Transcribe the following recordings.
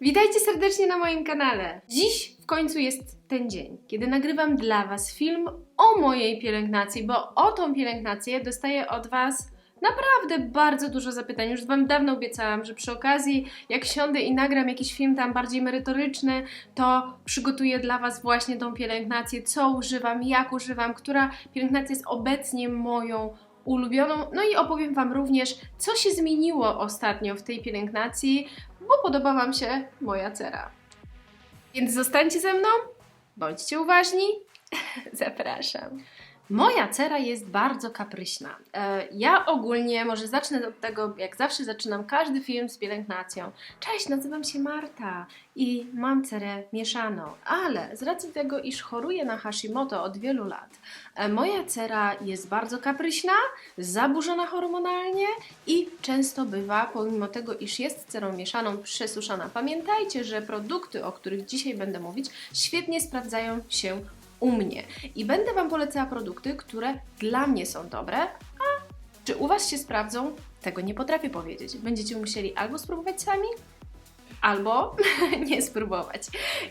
Witajcie serdecznie na moim kanale. Dziś w końcu jest ten dzień, kiedy nagrywam dla Was film o mojej pielęgnacji, bo o tą pielęgnację dostaję od Was naprawdę bardzo dużo zapytań. Już Wam dawno obiecałam, że przy okazji, jak siądę i nagram jakiś film tam bardziej merytoryczny, to przygotuję dla Was właśnie tą pielęgnację, co używam, jak używam, która pielęgnacja jest obecnie moją ulubioną. No i opowiem Wam również, co się zmieniło ostatnio w tej pielęgnacji, bo podoba Wam się moja cera. Więc zostańcie ze mną, bądźcie uważni, zapraszam. Moja cera jest bardzo kapryśna. E, Ja ogólnie, może zacznę od tego, jak zawsze zaczynam każdy film z pielęgnacją. Cześć, nazywam się Marta i mam cerę mieszaną, ale z racji tego, iż choruję na Hashimoto od wielu lat, e, moja cera jest bardzo kapryśna, zaburzona hormonalnie i często bywa, pomimo tego, iż jest cerą mieszaną, przesuszana. Pamiętajcie, że produkty, o których dzisiaj będę mówić, świetnie sprawdzają się u mnie. I będę Wam polecała produkty, które dla mnie są dobre, a czy u Was się sprawdzą, tego nie potrafię powiedzieć. Będziecie musieli albo spróbować sami, albo nie spróbować.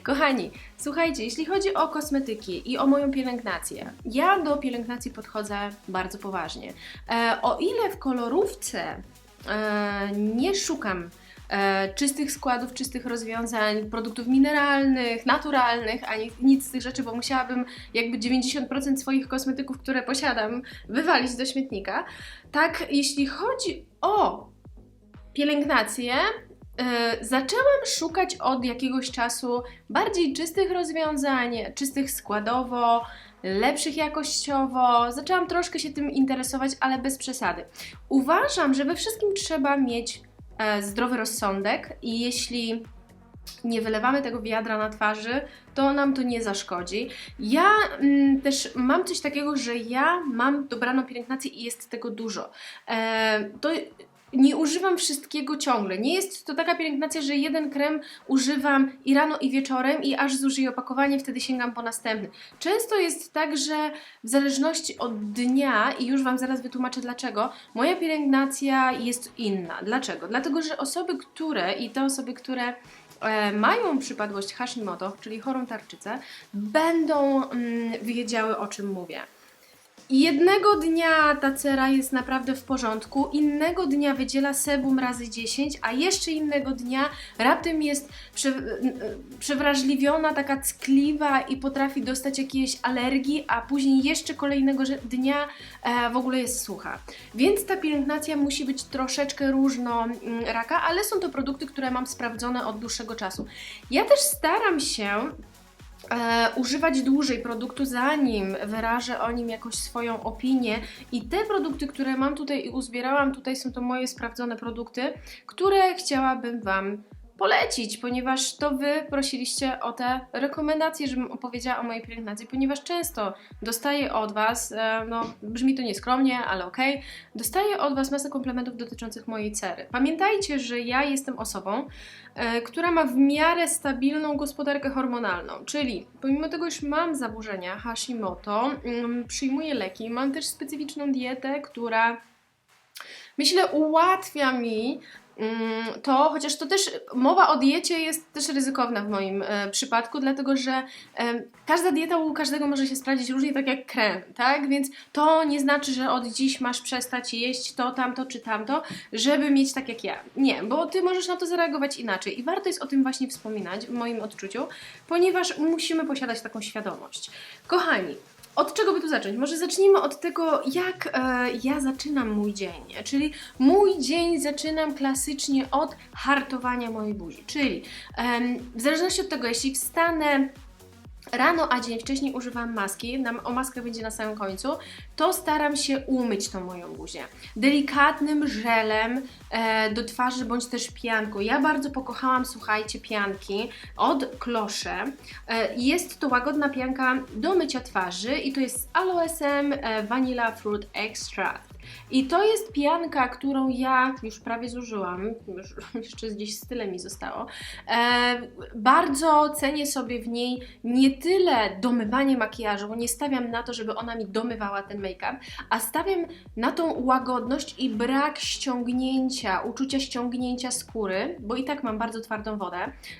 Kochani, słuchajcie, jeśli chodzi o kosmetyki i o moją pielęgnację, ja do pielęgnacji podchodzę bardzo poważnie. E, o ile w kolorówce e, nie szukam e, czystych składów, czystych rozwiązań, produktów mineralnych, naturalnych, ani nic z tych rzeczy, bo musiałabym jakby 90% swoich kosmetyków, które posiadam, wywalić do śmietnika. Tak, jeśli chodzi o pielęgnację, e, zaczęłam szukać od jakiegoś czasu bardziej czystych rozwiązań, czystych składowo, lepszych jakościowo. Zaczęłam troszkę się tym interesować, ale bez przesady. Uważam, że we wszystkim trzeba mieć zdrowy rozsądek i jeśli nie wylewamy tego wiadra na twarzy, to nam to nie zaszkodzi. Ja mm, też mam coś takiego, że ja mam dobraną pielęgnację i jest tego dużo. E, to nie używam wszystkiego ciągle. Nie jest to taka pielęgnacja, że jeden krem używam i rano i wieczorem i aż zużyję opakowanie, wtedy sięgam po następny. Często jest tak, że w zależności od dnia, i już Wam zaraz wytłumaczę dlaczego, moja pielęgnacja jest inna. Dlaczego? Dlatego, że osoby, które i te osoby, które e, mają przypadłość Hashimoto, czyli chorą tarczycę, będą mm, wiedziały o czym mówię. Jednego dnia ta cera jest naprawdę w porządku, innego dnia wydziela sebum razy 10, a jeszcze innego dnia raptem jest prze, przewrażliwiona, taka ckliwa i potrafi dostać jakiejś alergii, a później jeszcze kolejnego dnia e, w ogóle jest sucha. Więc ta pielęgnacja musi być troszeczkę różnoraka, ale są to produkty, które mam sprawdzone od dłuższego czasu. Ja też staram się e, używać dłużej produktu, zanim wyrażę o nim jakoś swoją opinię. I te produkty, które mam tutaj i uzbierałam, tutaj są to moje sprawdzone produkty, które chciałabym Wam polecić, ponieważ to Wy prosiliście o te rekomendacje, żebym opowiedziała o mojej pielęgnacji, ponieważ często dostaję od Was, e, no brzmi to nieskromnie, ale okej, dostaję od Was masę komplementów dotyczących mojej cery. Pamiętajcie, że ja jestem osobą, e, która ma w miarę stabilną gospodarkę hormonalną, czyli pomimo tego, iż mam zaburzenia Hashimoto, mm, przyjmuję leki, mam też specyficzną dietę, która myślę ułatwia mi to, chociaż to też mowa o diecie jest też ryzykowna w moim e, przypadku, dlatego że e, każda dieta u każdego może się sprawdzić różnie, tak jak krem, tak? Więc to nie znaczy, że od dziś masz przestać jeść to, tamto czy tamto, żeby mieć tak jak ja. Nie, bo ty możesz na to zareagować inaczej i warto jest o tym właśnie wspominać w moim odczuciu, ponieważ musimy posiadać taką świadomość. Kochani, od czego by tu zacząć? Może zacznijmy od tego, jak e, ja zaczynam mój dzień. Czyli mój dzień zaczynam klasycznie od hartowania mojej buzi. Czyli em, w zależności od tego, jeśli wstanę rano, a dzień wcześniej używam maski, o maskę będzie na samym końcu, to staram się umyć tą moją buzię. Delikatnym żelem e, do twarzy bądź też pianką. Ja bardzo pokochałam, słuchajcie, pianki od Klosze. E, jest to łagodna pianka do mycia twarzy i to jest z aloesem e, Vanilla Fruit Extract. I to jest pianka, którą ja już prawie zużyłam, już jeszcze gdzieś z tyle mi zostało. E, bardzo cenię sobie w niej nie tyle domywanie makijażu, bo nie stawiam na to, żeby ona mi domywała ten make-up, a stawiam na tą łagodność i brak ściągnięcia, uczucia ściągnięcia skóry, bo i tak mam bardzo twardą wodę.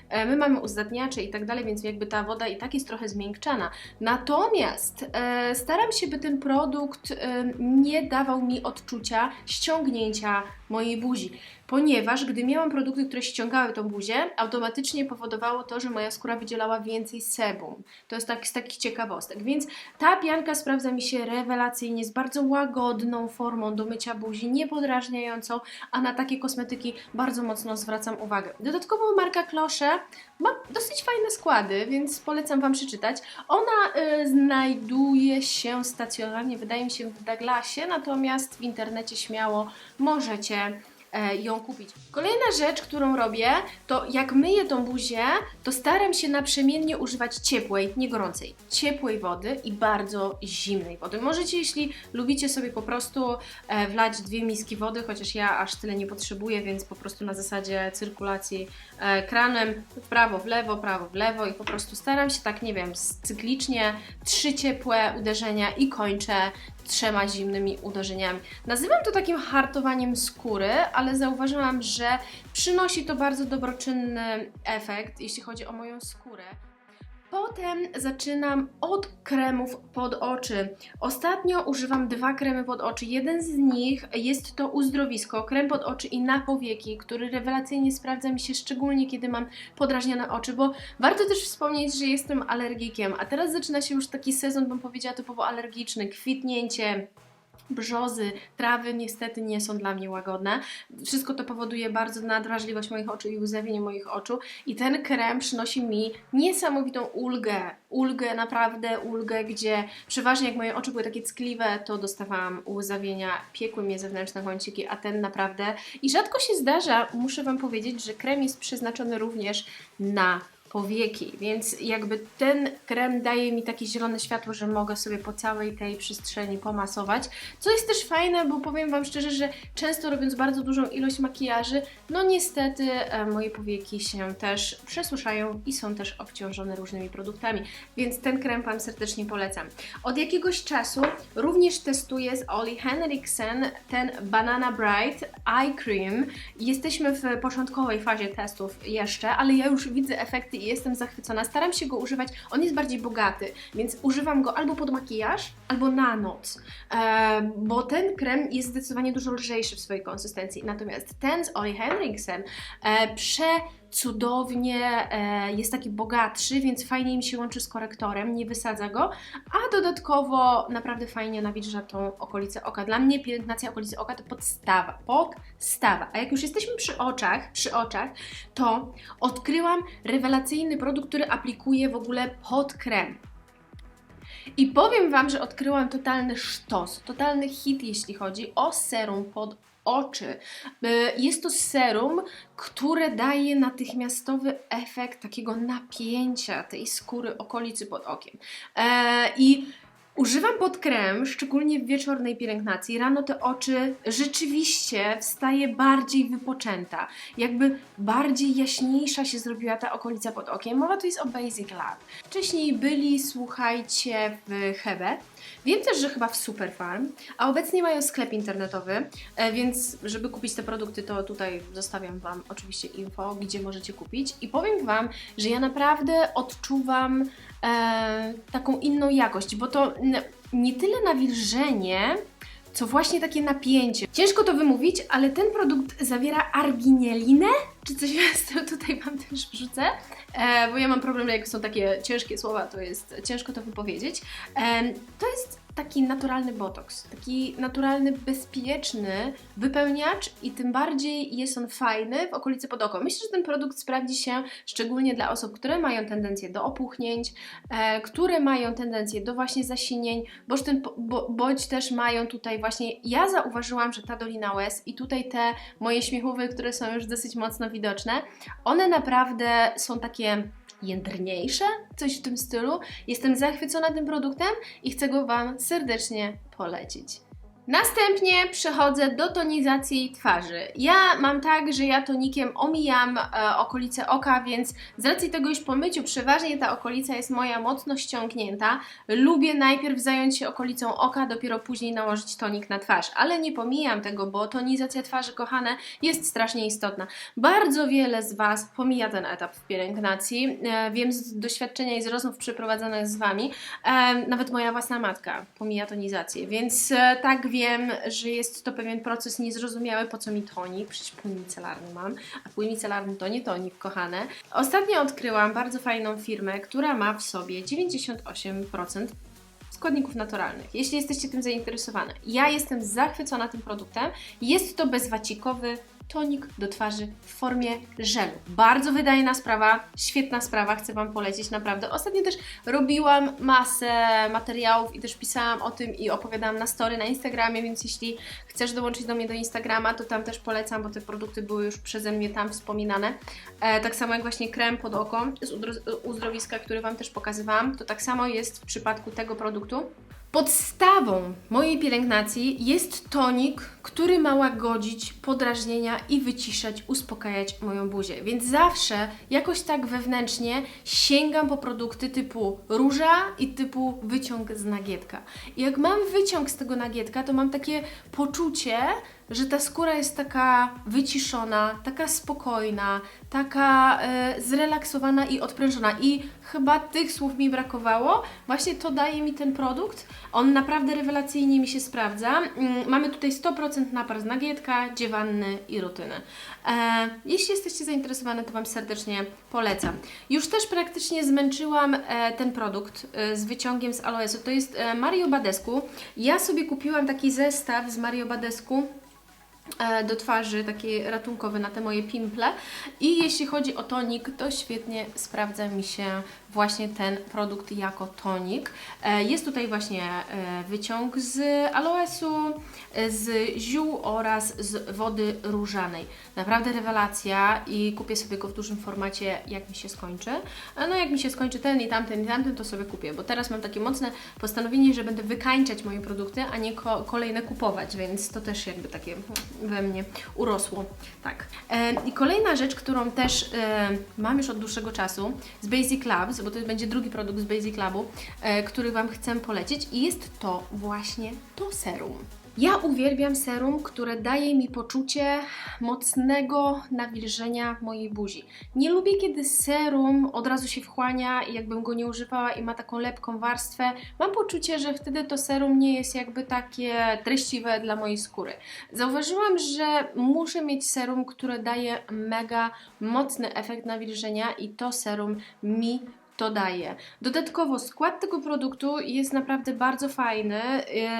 E, my mamy uzdatniacze i tak dalej, więc jakby ta woda i tak jest trochę zmiękczana. Natomiast e, staram się, by ten produkt e, nie dawał mi odczucia ściągnięcia mojej buzi, ponieważ gdy miałam produkty, które ściągały tą buzię, automatycznie powodowało to, że moja skóra wydzielała więcej sebum. To jest tak, z takich ciekawostek. Więc ta pianka sprawdza mi się rewelacyjnie, z bardzo łagodną formą do mycia buzi, niepodrażniającą, a na takie kosmetyki bardzo mocno zwracam uwagę. Dodatkowo marka Klosze ma dosyć fajne składy, więc polecam Wam przeczytać. Ona y, znajduje się stacjonarnie, wydaje mi się, w Douglasie, natomiast w internecie śmiało możecie ją kupić. Kolejna rzecz, którą robię, to jak myję tą buzię, to staram się naprzemiennie używać ciepłej, nie gorącej, ciepłej wody i bardzo zimnej wody. Możecie, jeśli lubicie sobie po prostu e, wlać dwie miski wody, chociaż ja aż tyle nie potrzebuję, więc po prostu na zasadzie cyrkulacji e, kranem w prawo, w lewo, prawo, w lewo i po prostu staram się tak, nie wiem, cyklicznie trzy ciepłe uderzenia i kończę trzema zimnymi uderzeniami. Nazywam to takim hartowaniem skóry, ale zauważyłam, że przynosi to bardzo dobroczynny efekt, jeśli chodzi o moją skórę. Potem zaczynam od kremów pod oczy. Ostatnio używam dwa kremy pod oczy. Jeden z nich jest to uzdrowisko, krem pod oczy i na powieki, który rewelacyjnie sprawdza mi się szczególnie kiedy mam podrażnione oczy, bo warto też wspomnieć, że jestem alergikiem, a teraz zaczyna się już taki sezon, bym powiedziała typowo alergiczny, kwitnięcie, brzozy, trawy niestety nie są dla mnie łagodne. Wszystko to powoduje bardzo nadwrażliwość moich oczu i łzawienie moich oczu i ten krem przynosi mi niesamowitą ulgę. Ulgę, naprawdę ulgę, gdzie przeważnie jak moje oczy były takie ckliwe, to dostawałam łzawienia, piekły mnie zewnętrzne kąciki, a ten naprawdę i rzadko się zdarza, muszę Wam powiedzieć, że krem jest przeznaczony również na powieki, więc jakby ten krem daje mi takie zielone światło, że mogę sobie po całej tej przestrzeni pomasować, co jest też fajne, bo powiem Wam szczerze, że często robiąc bardzo dużą ilość makijaży, no niestety e, moje powieki się też przesuszają i są też obciążone różnymi produktami, więc ten krem Wam serdecznie polecam. Od jakiegoś czasu również testuję z Oli Henriksen ten Banana Bright Eye Cream. Jesteśmy w początkowej fazie testów jeszcze, ale ja już widzę efekty jestem zachwycona. Staram się go używać, on jest bardziej bogaty, więc używam go albo pod makijaż, albo na noc, e, bo ten krem jest zdecydowanie dużo lżejszy w swojej konsystencji. Natomiast ten z Oli Henriksen e, prze cudownie, e, jest taki bogatszy, więc fajnie mi się łączy z korektorem, nie wysadza go, a dodatkowo naprawdę fajnie nawilża tą okolicę oka. Dla mnie pielęgnacja okolicy oka to podstawa, podstawa. A jak już jesteśmy przy oczach, przy oczach, to odkryłam rewelacyjny produkt, który aplikuję w ogóle pod krem. I powiem Wam, że odkryłam totalny sztos, totalny hit, jeśli chodzi o serum pod oczy. Y, jest to serum, które daje natychmiastowy efekt takiego napięcia tej skóry okolicy pod okiem. E, I Używam pod krem, szczególnie w wieczornej pielęgnacji. Rano te oczy rzeczywiście wstaje bardziej wypoczęta. Jakby bardziej jaśniejsza się zrobiła ta okolica pod okiem. Mowa tu jest o Basic Lab. Wcześniej byli, słuchajcie, w Hebe. Wiem też, że chyba w Superfarm, a obecnie mają sklep internetowy, e, więc żeby kupić te produkty, to tutaj zostawiam Wam oczywiście info, gdzie możecie kupić. I powiem Wam, że ja naprawdę odczuwam e, taką inną jakość, bo to nie tyle nawilżenie, co właśnie takie napięcie. Ciężko to wymówić, ale ten produkt zawiera arginielinę, czy coś z tutaj Wam też wrzucę, e, bo ja mam problem, jak są takie ciężkie słowa, to jest ciężko to wypowiedzieć. E, to jest taki naturalny botoks, taki naturalny, bezpieczny wypełniacz i tym bardziej jest on fajny w okolicy pod oko. Myślę, że ten produkt sprawdzi się szczególnie dla osób, które mają tendencję do opuchnięć, e, które mają tendencję do właśnie zasinień, bądź, ten, bo, bądź też mają tutaj właśnie, ja zauważyłam, że ta Dolina Łez i tutaj te moje śmiechówy, które są już dosyć mocno widoczne, one naprawdę są takie jędrniejsze, coś w tym stylu. Jestem zachwycona tym produktem i chcę go Wam serdecznie polecić. Następnie przechodzę do tonizacji twarzy. Ja mam tak, że ja tonikiem omijam e, okolice oka, więc z racji tego, iż po myciu przeważnie ta okolica jest moja mocno ściągnięta, lubię najpierw zająć się okolicą oka, dopiero później nałożyć tonik na twarz. Ale nie pomijam tego, bo tonizacja twarzy, kochane, jest strasznie istotna. Bardzo wiele z Was pomija ten etap w pielęgnacji. E, wiem z doświadczenia i z rozmów przeprowadzonych z Wami, e, nawet moja własna matka pomija tonizację, więc e, tak wiem, że jest to pewien proces niezrozumiały, po co mi tonik, przecież płyn micelarny mam, a płyn micelarny to nie tonik, kochane. Ostatnio odkryłam bardzo fajną firmę, która ma w sobie 98% składników naturalnych. Jeśli jesteście tym zainteresowane, ja jestem zachwycona tym produktem. Jest to bezwacikowy tonik do twarzy w formie żelu. Bardzo wydajna sprawa, świetna sprawa, chcę Wam polecić naprawdę. Ostatnio też robiłam masę materiałów i też pisałam o tym i opowiadałam na story na Instagramie, więc jeśli chcesz dołączyć do mnie do Instagrama, to tam też polecam, bo te produkty były już przeze mnie tam wspominane. E, tak samo jak właśnie krem pod oko z uzdrowiska, który Wam też pokazywałam, to tak samo jest w przypadku tego produktu. Podstawą mojej pielęgnacji jest tonik, który ma łagodzić podrażnienia i wyciszać, uspokajać moją buzię. Więc zawsze jakoś tak wewnętrznie sięgam po produkty typu róża i typu wyciąg z nagietka. I jak mam wyciąg z tego nagietka, to mam takie poczucie, że ta skóra jest taka wyciszona, taka spokojna, taka e, zrelaksowana i odprężona. I chyba tych słów mi brakowało. Właśnie to daje mi ten produkt. On naprawdę rewelacyjnie mi się sprawdza. Mm, mamy tutaj 100% napar z nagietka, dziewanny i rutyny. E, jeśli jesteście zainteresowane, to Wam serdecznie polecam. Już też praktycznie zmęczyłam e, ten produkt e, z wyciągiem z aloesu. To jest e, Mario Badescu. Ja sobie kupiłam taki zestaw z Mario Badescu do twarzy, taki ratunkowy na te moje pimple. I jeśli chodzi o tonik, to świetnie sprawdza mi się właśnie ten produkt jako tonik. E, Jest tutaj właśnie e, wyciąg z aloesu, e, z ziół oraz z wody różanej. Naprawdę rewelacja i kupię sobie go w dużym formacie, jak mi się skończy. E, No jak mi się skończy ten i tamten i tamten, to sobie kupię, bo teraz mam takie mocne postanowienie, że będę wykańczać moje produkty, a nie ko- kolejne kupować, więc to też jakby takie we mnie urosło. Tak. E, I kolejna rzecz, którą też e, mam już od dłuższego czasu z Basic Labs, bo to będzie drugi produkt z Basic Labu, e, który Wam chcę polecić i jest to właśnie to serum. Ja uwielbiam serum, które daje mi poczucie mocnego nawilżenia mojej buzi. Nie lubię, kiedy serum od razu się wchłania i jakbym go nie używała i ma taką lepką warstwę. Mam poczucie, że wtedy to serum nie jest jakby takie treściwe dla mojej skóry. Zauważyłam, że muszę mieć serum, które daje mega mocny efekt nawilżenia i to serum mi to daje. Dodatkowo skład tego produktu jest naprawdę bardzo fajny.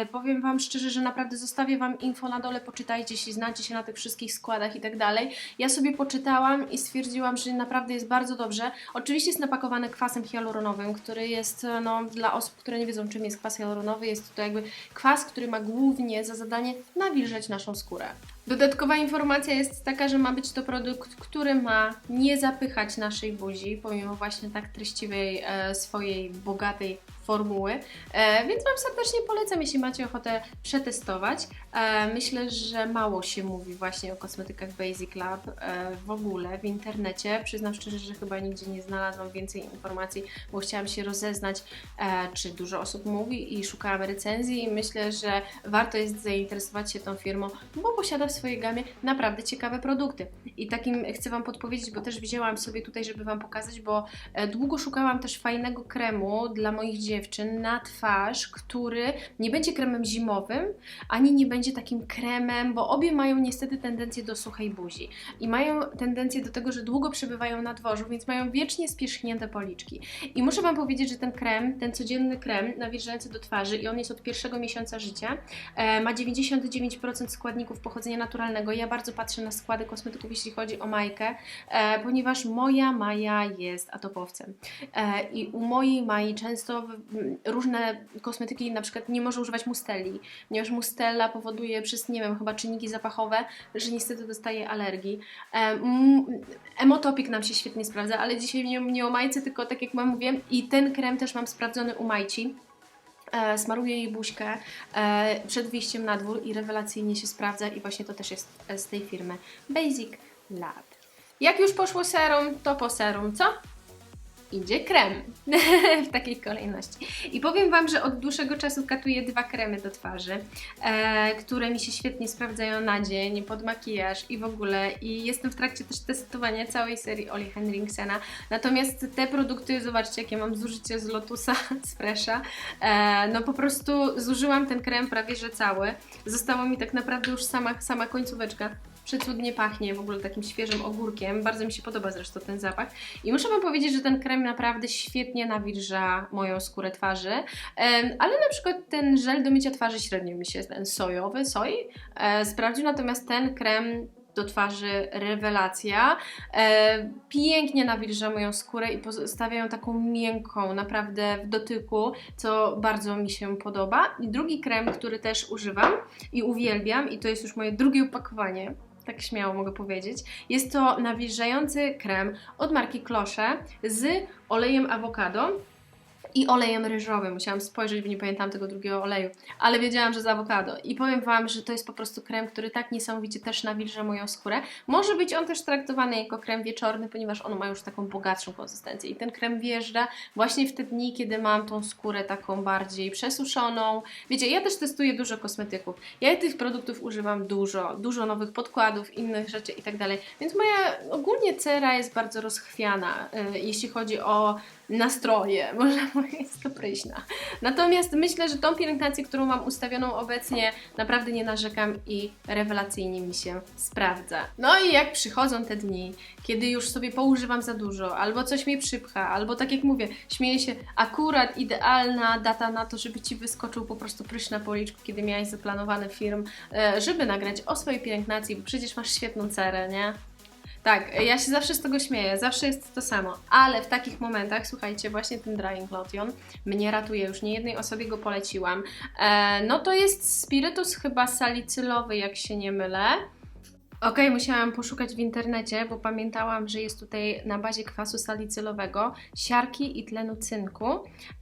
Yy, powiem Wam szczerze, że naprawdę zostawię Wam info na dole, poczytajcie, jeśli znacie się na tych wszystkich składach i tak dalej. Ja sobie poczytałam i stwierdziłam, że naprawdę jest bardzo dobrze. Oczywiście jest napakowany kwasem hialuronowym, który jest e, no, dla osób, które nie wiedzą czym jest kwas hialuronowy, jest to jakby kwas, który ma głównie za zadanie nawilżać naszą skórę. Dodatkowa informacja jest taka, że ma być to produkt, który ma nie zapychać naszej buzi, pomimo właśnie tak treściwej e, swojej bogatej formuły. E, więc Wam serdecznie polecam, jeśli macie ochotę przetestować. E, myślę, że mało się mówi właśnie o kosmetykach Basic Lab e, w ogóle w internecie. Przyznam szczerze, że chyba nigdzie nie znalazłam więcej informacji, bo chciałam się rozeznać, czy dużo osób mówi i szukałam recenzji i myślę, że warto jest zainteresować się tą firmą, bo posiada w swojej gamie naprawdę ciekawe produkty. I takim chcę Wam podpowiedzieć, bo też wzięłam sobie tutaj, żeby Wam pokazać, bo długo szukałam też fajnego kremu dla moich dziewczyn na twarz, który nie będzie kremem zimowym, ani nie będzie takim kremem, bo obie mają niestety tendencję do suchej buzi i mają tendencję do tego, że długo przebywają na dworzu, więc mają wiecznie spierzchnięte policzki. I muszę Wam powiedzieć, że ten krem, ten codzienny krem nawilżający do twarzy i on jest od pierwszego miesiąca życia, e, ma 99% składników pochodzenia naturalnego. Ja bardzo patrzę na składy kosmetyków, jeśli chodzi o Majkę, e, ponieważ moja Maja jest atopowcem. E, I u mojej Mai często różne kosmetyki na przykład nie może używać musteli, ponieważ mustela powoduje przez, nie wiem, chyba czynniki zapachowe, że niestety dostaje alergii. Emotopik nam się świetnie sprawdza, ale dzisiaj nie, o Majce, tylko tak jak Wam mówię i ten krem też mam sprawdzony u Majci. E, smaruję jej buźkę e, przed wyjściem na dwór i rewelacyjnie się sprawdza i właśnie to też jest e, z tej firmy Basic Lab. Jak już poszło serum, to po serum co? Idzie krem w takiej kolejności. I powiem Wam, że od dłuższego czasu katuję dwa kremy do twarzy, e, które mi się świetnie sprawdzają na dzień, pod makijaż i w ogóle. I jestem w trakcie też testowania całej serii Oli Henriksena. Natomiast te produkty, zobaczcie, jakie mam zużycie z Lotusa, z Fresha. E, no po prostu zużyłam ten krem prawie że cały. Została mi tak naprawdę już sama, sama końcóweczka. Przecudnie pachnie w ogóle takim świeżym ogórkiem. Bardzo mi się podoba zresztą ten zapach. I muszę Wam powiedzieć, że ten krem naprawdę świetnie nawilża moją skórę twarzy. Ale na przykład ten żel do mycia twarzy średnio mi się, ten sojowy, soi, e, sprawdził. Natomiast ten krem do twarzy rewelacja. E, pięknie nawilża moją skórę i pozostawia ją taką miękką, naprawdę w dotyku, co bardzo mi się podoba. I drugi krem, który też używam i uwielbiam, i to jest już moje drugie opakowanie. Tak śmiało mogę powiedzieć. Jest to nawilżający krem od marki Klosze z olejem awokado i olejem ryżowym. Musiałam spojrzeć, bo nie pamiętam tego drugiego oleju, ale wiedziałam, że z awokado. I powiem Wam, że to jest po prostu krem, który tak niesamowicie też nawilża moją skórę. Może być on też traktowany jako krem wieczorny, ponieważ on ma już taką bogatszą konsystencję. I ten krem wjeżdża właśnie w te dni, kiedy mam tą skórę taką bardziej przesuszoną. Wiecie, ja też testuję dużo kosmetyków. Ja tych produktów używam dużo, dużo nowych podkładów, innych rzeczy i tak dalej. Więc moja ogólnie cera jest bardzo rozchwiana, y, jeśli chodzi o nastroje, można powiedzieć kapryśna. Natomiast myślę, że tą pielęgnację, którą mam ustawioną obecnie, naprawdę nie narzekam i rewelacyjnie mi się sprawdza. No i jak przychodzą te dni, kiedy już sobie poużywam za dużo, albo coś mnie przypcha, albo tak jak mówię, śmieję się, akurat idealna data na to, żeby Ci wyskoczył po prostu prysz na policzku, kiedy miałeś zaplanowany film, e, żeby nagrać o swojej pielęgnacji, bo przecież masz świetną cerę, nie? Tak, ja się zawsze z tego śmieję, zawsze jest to samo, ale w takich momentach, słuchajcie, właśnie ten Drying Lotion mnie ratuje, już nie jednej osobie go poleciłam. E, no to jest spirytus chyba salicylowy, jak się nie mylę. Okej, musiałam poszukać w internecie, bo pamiętałam, że jest tutaj na bazie kwasu salicylowego, siarki i tlenu cynku.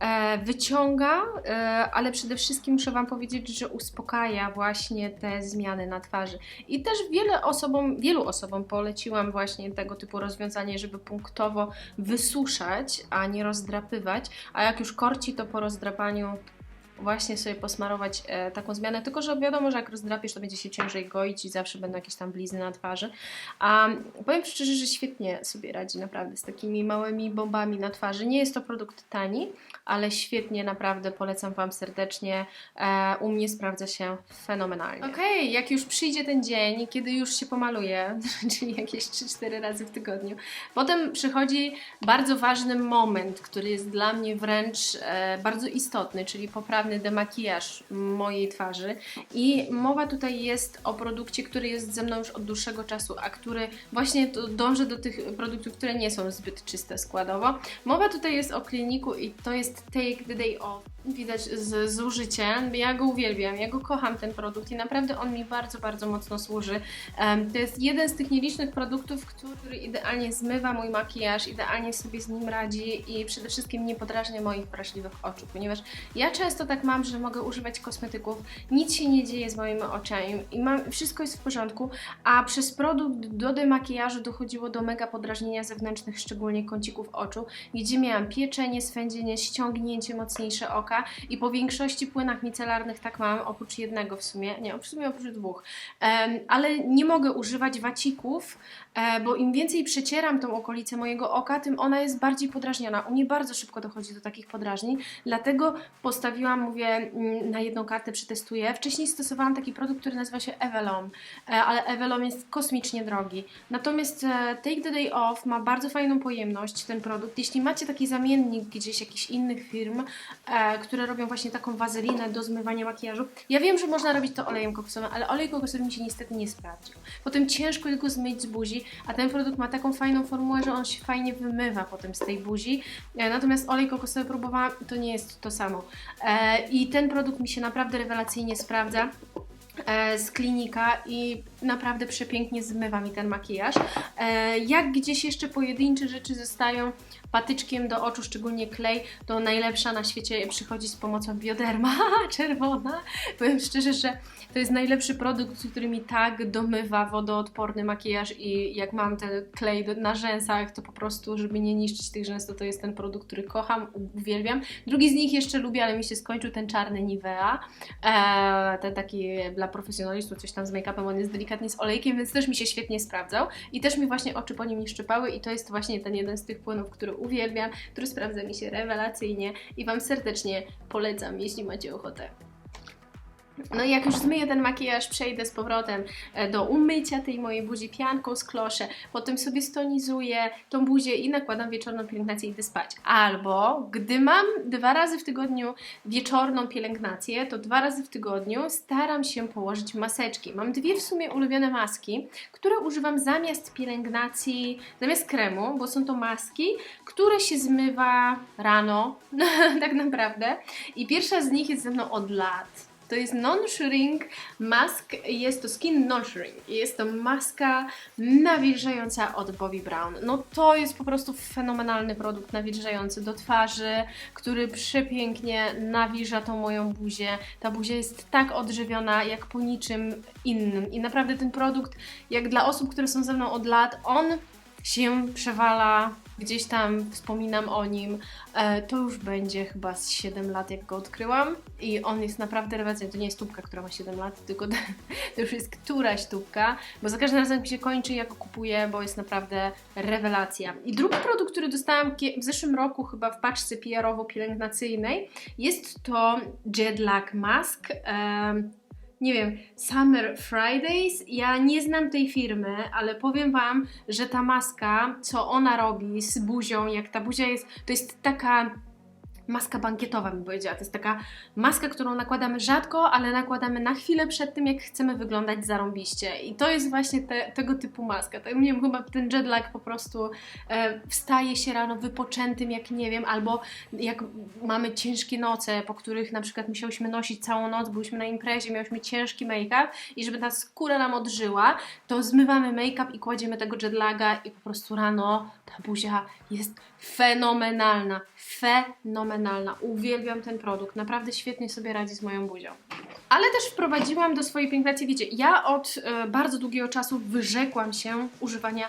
E, wyciąga, e, ale przede wszystkim muszę Wam powiedzieć, że uspokaja właśnie te zmiany na twarzy. I też wiele osobom, wielu osobom poleciłam właśnie tego typu rozwiązanie, żeby punktowo wysuszać, a nie rozdrapywać. A jak już korci, to po rozdrapaniu właśnie sobie posmarować e, taką zmianę, tylko że wiadomo, że jak rozdrapiesz, to będzie się ciężej goić i zawsze będą jakieś tam blizny na twarzy. A powiem szczerze, że świetnie sobie radzi naprawdę z takimi małymi bombami na twarzy. Nie jest to produkt tani, ale świetnie, naprawdę polecam Wam serdecznie. E, u mnie sprawdza się fenomenalnie. Okej, okay, jak już przyjdzie ten dzień, kiedy już się pomaluję, czyli jakieś 3-4 razy w tygodniu, potem przychodzi bardzo ważny moment, który jest dla mnie wręcz e, bardzo istotny, czyli demakijaż mojej twarzy. I mowa tutaj jest o produkcie, który jest ze mną już od dłuższego czasu, a który właśnie dąży do tych produktów, które nie są zbyt czyste składowo. Mowa tutaj jest o kliniku i to jest Take the Day Off widać z zużyciem. Ja go uwielbiam, ja go kocham ten produkt i naprawdę on mi bardzo, bardzo mocno służy. Um, to jest jeden z tych nielicznych produktów, który idealnie zmywa mój makijaż, idealnie sobie z nim radzi i przede wszystkim nie podrażnia moich wrażliwych oczu, ponieważ ja często tak mam, że mogę używać kosmetyków, nic się nie dzieje z moimi oczami i mam, wszystko jest w porządku, a przez produkt do demakijażu dochodziło do mega podrażnienia zewnętrznych, szczególnie kącików oczu, gdzie miałam pieczenie, swędzenie, ściągnięcie mocniejsze oka, oka i po większości płynach micelarnych tak mam, oprócz jednego w sumie, nie, w sumie oprócz dwóch, um, ale nie mogę używać wacików, e, bo im więcej przecieram tą okolicę mojego oka, tym ona jest bardziej podrażniona. U mnie bardzo szybko dochodzi do takich podrażnień, dlatego postawiłam, mówię, mm, na jedną kartę przetestuję. Wcześniej stosowałam taki produkt, który nazywa się Evelom, e, ale Evelom jest kosmicznie drogi. Natomiast e, Take the Day Off ma bardzo fajną pojemność, ten produkt. Jeśli macie taki zamiennik gdzieś jakichś innych firm, e, które robią właśnie taką wazelinę do zmywania makijażu. Ja wiem, że można robić to olejem kokosowym, ale olej kokosowy mi się niestety nie sprawdził. Potem ciężko go zmyć z buzi, a ten produkt ma taką fajną formułę, że on się fajnie wymywa potem z tej buzi. Natomiast olej kokosowy próbowałam, to nie jest to samo. I ten produkt mi się naprawdę rewelacyjnie sprawdza e, z klinika i naprawdę przepięknie zmywa mi ten makijaż. E, jak gdzieś jeszcze pojedyncze rzeczy zostają patyczkiem do oczu, szczególnie klej, to najlepsza na świecie przychodzi z pomocą bioderma czerwona. Powiem szczerze, że to jest najlepszy produkt, który mi tak domywa wodoodporny makijaż i jak mam ten klej na rzęsach, to po prostu, żeby nie niszczyć tych rzęs, to to jest ten produkt, który kocham, uwielbiam. Drugi z nich jeszcze lubię, ale mi się skończył ten czarny Nivea, eee, ten taki dla profesjonalistów, coś tam z make-upem, on jest delikatnie z olejkiem, więc też mi się świetnie sprawdzał i też mi właśnie oczy po nim nie szczypały i to jest właśnie ten jeden z tych płynów, który uwielbiam, który sprawdza mi się rewelacyjnie i Wam serdecznie polecam, jeśli macie ochotę. No i jak już zmyję ten makijaż, przejdę z powrotem e, do umycia tej mojej buzi pianką z klosze, potem sobie stonizuję tą buzię i nakładam wieczorną pielęgnację i idę spać. Albo gdy mam dwa razy w tygodniu wieczorną pielęgnację, to dwa razy w tygodniu staram się położyć maseczki. Mam dwie w sumie ulubione maski, które używam zamiast pielęgnacji, zamiast kremu, bo są to maski, które się zmywa rano, tak naprawdę. I pierwsza z nich jest ze mną od lat. To jest non-shrink mask, jest to skin non-shrink. Jest to maska nawilżająca od Bobbi Brown. No to jest po prostu fenomenalny produkt nawilżający do twarzy, który przepięknie nawilża tą moją buzię. Ta buzia jest tak odżywiona jak po niczym innym. I naprawdę ten produkt, jak dla osób, które są ze mną od lat, on się przewala, gdzieś tam wspominam o nim. E, to już będzie chyba z 7 lat, jak go odkryłam. I on jest naprawdę rewelacyjny. To nie jest tubka, która ma 7 lat, tylko to, już jest któraś tubka, bo za każdym razem mi się kończy, jak go kupuję, bo jest naprawdę rewelacja. I drugi produkt, który dostałam w zeszłym roku, chyba w paczce PR-owo-pielęgnacyjnej, jest to Jet Mask. Em, nie wiem, Summer Fridays. Ja nie znam tej firmy, ale powiem Wam, że ta maska, co ona robi z buzią, jak ta buzia jest, to jest taka maska bankietowa, bym powiedziała. To jest taka maska, którą nakładamy rzadko, ale nakładamy na chwilę przed tym, jak chcemy wyglądać zarąbiście. I to jest właśnie te, tego typu maska. Tak, nie wiem, chyba ten jetlag po prostu e, wstaje się rano wypoczętym, jak nie wiem, albo jak mamy ciężkie noce, po których na przykład musiałyśmy nosić całą noc, byliśmy na imprezie, miałyśmy ciężki make-up i żeby ta skóra nam odżyła, to zmywamy make-up i kładziemy tego jetlaga i po prostu rano ta buzia jest fenomenalna, fenomenalna. Uwielbiam ten produkt, naprawdę świetnie sobie radzi z moją buzią. Ale też wprowadziłam do swojej pielęgnacji, wiecie, ja od e, bardzo długiego czasu wyrzekłam się używania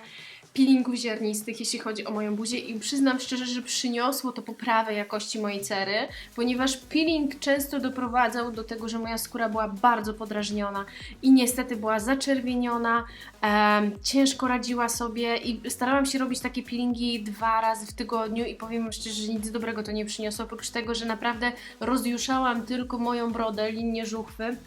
peelingów ziarnistych, jeśli chodzi o moją buzię. I przyznam szczerze, że przyniosło to poprawę jakości mojej cery, ponieważ peeling często doprowadzał do tego, że moja skóra była bardzo podrażniona i niestety była zaczerwieniona, em, ciężko radziła sobie i starałam się robić takie peelingi dwa razy w tygodniu i powiem szczerze, że nic dobrego to nie przyniosło, oprócz tego, że naprawdę rozjuszałam tylko moją brodę, linię żuchwy,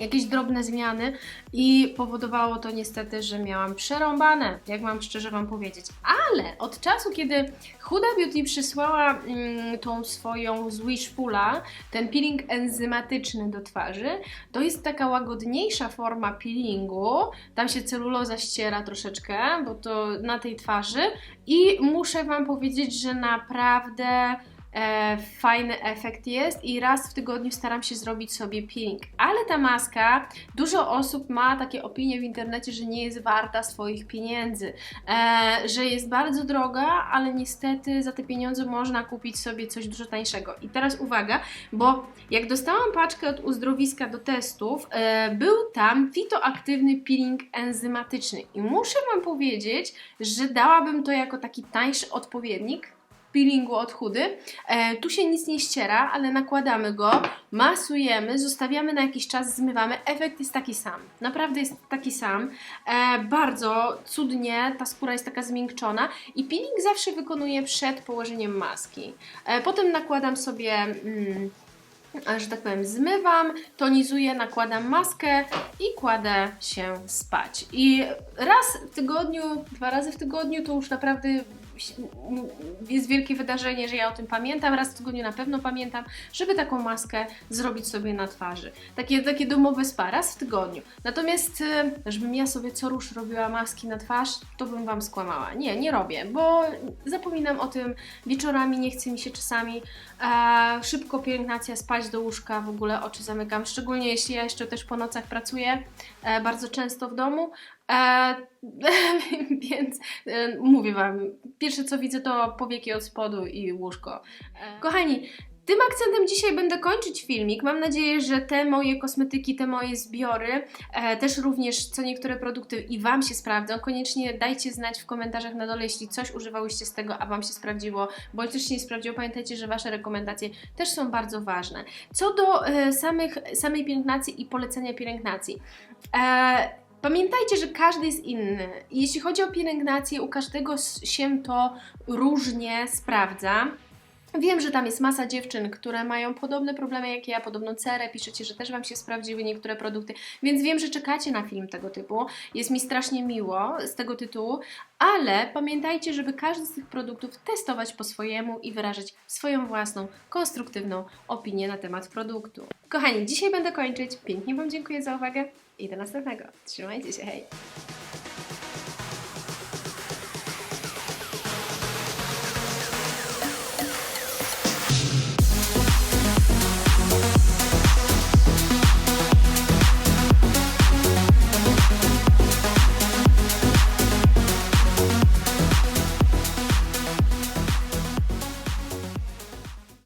jakieś drobne zmiany i powodowało to niestety, że miałam przerąbane, jak mam szczerze Wam powiedzieć. Ale od czasu, kiedy Huda Beauty przysłała mm, tą swoją z Wishfula, ten peeling enzymatyczny do twarzy, to jest taka łagodniejsza forma peelingu, tam się celuloza ściera troszeczkę, bo to na tej twarzy i muszę Wam powiedzieć, że naprawdę e, fajny efekt jest i raz w tygodniu staram się zrobić sobie peeling. Ale ta maska, dużo osób ma takie opinie w internecie, że nie jest warta swoich pieniędzy, e, że jest bardzo droga, ale niestety za te pieniądze można kupić sobie coś dużo tańszego. I teraz uwaga, bo jak dostałam paczkę od uzdrowiska do testów, e, był tam fitoaktywny peeling enzymatyczny i muszę Wam powiedzieć, że dałabym to jako taki tańszy odpowiednik peelingu od chudy. E, tu się nic nie ściera, ale nakładamy go, masujemy, zostawiamy na jakiś czas, zmywamy. Efekt jest taki sam. Naprawdę jest taki sam. E, bardzo cudnie ta skóra jest taka zmiękczona i peeling zawsze wykonuję przed położeniem maski. E, potem nakładam sobie. Mm, że tak powiem, zmywam, tonizuję, nakładam maskę i kładę się spać. I raz w tygodniu, dwa razy w tygodniu to już naprawdę jest wielkie wydarzenie, że ja o tym pamiętam, raz w tygodniu na pewno pamiętam, żeby taką maskę zrobić sobie na twarzy. Takie, takie domowe spa, raz w tygodniu. Natomiast, e, żebym ja sobie co rusz robiła maski na twarz, to bym Wam skłamała. Nie, nie robię, bo zapominam o tym wieczorami, nie chce mi się czasami e, szybko pielęgnacja, spać do łóżka, w ogóle oczy zamykam, szczególnie jeśli ja jeszcze też po nocach pracuję, e, bardzo często w domu, e, więc e, mówię Wam, pierwsze co widzę to powieki od spodu i łóżko. E, kochani, tym akcentem dzisiaj będę kończyć filmik. Mam nadzieję, że te moje kosmetyki, te moje zbiory, e, też również co niektóre produkty i Wam się sprawdzą. Koniecznie dajcie znać w komentarzach na dole, jeśli coś używałyście z tego, a Wam się sprawdziło, bądź też się nie sprawdziło. Pamiętajcie, że Wasze rekomendacje też są bardzo ważne. Co do e, samych, samej pielęgnacji i polecenia pielęgnacji. E, Pamiętajcie, że każdy jest inny. Jeśli chodzi o pielęgnację, u każdego się to różnie sprawdza. Wiem, że tam jest masa dziewczyn, które mają podobne problemy jak ja, podobną cerę, piszecie, że też Wam się sprawdziły niektóre produkty, więc wiem, że czekacie na film tego typu. Jest mi strasznie miło z tego tytułu, ale pamiętajcie, żeby każdy z tych produktów testować po swojemu i wyrażać swoją własną, konstruktywną opinię na temat produktu. Kochani, dzisiaj będę kończyć. Pięknie Wam dziękuję za uwagę i do następnego. Trzymajcie się, hej!